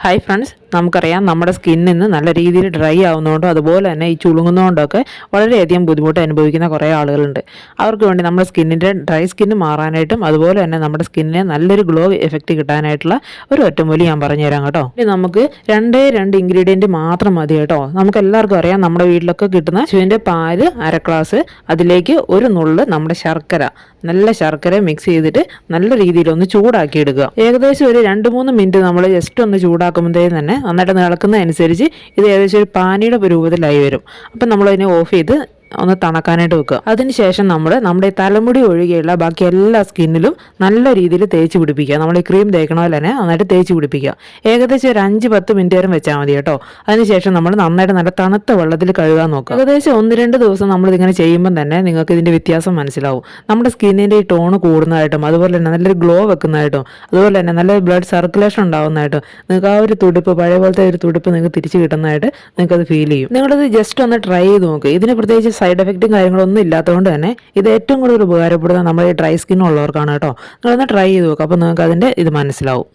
Hi friends നമുക്കറിയാം നമ്മുടെ സ്കിന്നിൽ നിന്ന് നല്ല രീതിയിൽ ഡ്രൈ ആവുന്നതുകൊണ്ടും അതുപോലെ തന്നെ ഈ ചുളുങ്ങുന്നതുകൊണ്ടൊക്കെ വളരെയധികം ബുദ്ധിമുട്ട് അനുഭവിക്കുന്ന കുറേ ആളുകളുണ്ട്. അവർക്ക് വേണ്ടി നമ്മുടെ സ്കിന്നിന്റെ ഡ്രൈ സ്കിന്ന് മാറാനായിട്ടും അതുപോലെ തന്നെ നമ്മുടെ സ്കിന്നിന് നല്ലൊരു ഗ്ലോ എഫക്റ്റ് കിട്ടാനായിട്ടുള്ള ഒരു ഒറ്റമൂലി ഞാൻ പറഞ്ഞു പറഞ്ഞുതരാം കേട്ടോ. ഇനി നമുക്ക് രണ്ടേ രണ്ട് ഇൻഗ്രീഡിയന്റ് മാത്രം മതി കേട്ടോ. നമുക്ക് എല്ലാവർക്കും അറിയാം നമ്മുടെ വീട്ടിലൊക്കെ കിട്ടുന്ന ശിവന്റെ പാൽ അര ഗ്ലാസ് അതിലേക്ക് ഒരു നുള്ള് നമ്മുടെ ശർക്കര. നല്ല ശർക്കര മിക്സ് ചെയ്തിട്ട് നല്ല രീതിയിൽ ഒന്ന് ചൂടാക്കി എടുക്കുക ഏകദേശം ഒരു രണ്ട് മൂന്ന് മിനിറ്റ് നമ്മൾ ജസ്റ്റ് ഒന്ന് ചൂടാക്കുമ്പോഴത്തേക്കും തന്നെ നന്നായിട്ട് നിളക്കുന്നതനുസരിച്ച് ഇത് ഏകദേശം ഒരു പാനിയുടെ രൂപത്തിലായി വരും. അപ്പം നമ്മളതിനെ ഓഫ് ചെയ്ത് ഒന്ന് തണക്കാനായിട്ട് വെക്കുക. അതിനുശേഷം നമ്മൾ നമ്മുടെ തലമുടി ഒഴികെയുള്ള ബാക്കി എല്ലാ സ്കിന്നിലും നല്ല രീതിയിൽ തേച്ച് പിടിപ്പിക്കുക. നമ്മൾ ഈ ക്രീം തേക്കണ പോലെ തന്നെ നന്നായിട്ട് തേച്ച് പിടിപ്പിക്കുക. ഏകദേശം ഒരു അഞ്ച് പത്ത് മിനിറ്റ് വരെ വെച്ചാൽ മതി കേട്ടോ. അതിനുശേഷം നമ്മൾ നന്നായിട്ട് നല്ല തണുത്ത വെള്ളത്തിൽ കഴുകാൻ നോക്കുക. ഏകദേശം ഒന്ന് രണ്ട് ദിവസം നമ്മൾ ഇതിങ്ങനെ ചെയ്യുമ്പോൾ തന്നെ നിങ്ങൾക്ക് ഇതിന്റെ വ്യത്യാസം മനസ്സിലാവും. നമ്മുടെ സ്കിന്നിന്റെ ഈ ടോണ് കൂടുന്നതായിട്ടും അതുപോലെ തന്നെ നല്ലൊരു ഗ്ലോ വെക്കുന്നതായിട്ടും അതുപോലെ തന്നെ നല്ല ബ്ലഡ് സർക്കുലേഷൻ ഉണ്ടാകുന്നതായിട്ടും നിങ്ങൾക്ക് ആ ഒരു തുടിപ്പ് പഴയ പോലത്തെ ഒരു തുടിപ്പ് നിങ്ങൾക്ക് തിരിച്ചു കിട്ടുന്നതായിട്ട് നിങ്ങൾക്കത് ഫീൽ ചെയ്യും. നിങ്ങളത് ജസ്റ്റ് ഒന്ന് ട്രൈ ചെയ്ത് നോക്കുക ഇതിന് പ്രത്യേകിച്ച് സൈഡ് എഫക്റ്റും കാര്യങ്ങളൊന്നും ഇല്ലാത്തതുകൊണ്ട് തന്നെ ഇത് ഏറ്റവും കൂടുതൽ ഉപകാരപ്പെടുന്നത് നമ്മുടെ ഈ ഡ്രൈ സ്കിൻ ഉള്ളവർക്കാണ് കേട്ടോ. നിങ്ങളൊന്ന് ട്രൈ ചെയ്ത് നോക്കുക അപ്പോൾ നിങ്ങൾക്ക് അതിന്റെ ഇത് മനസ്സിലാവും.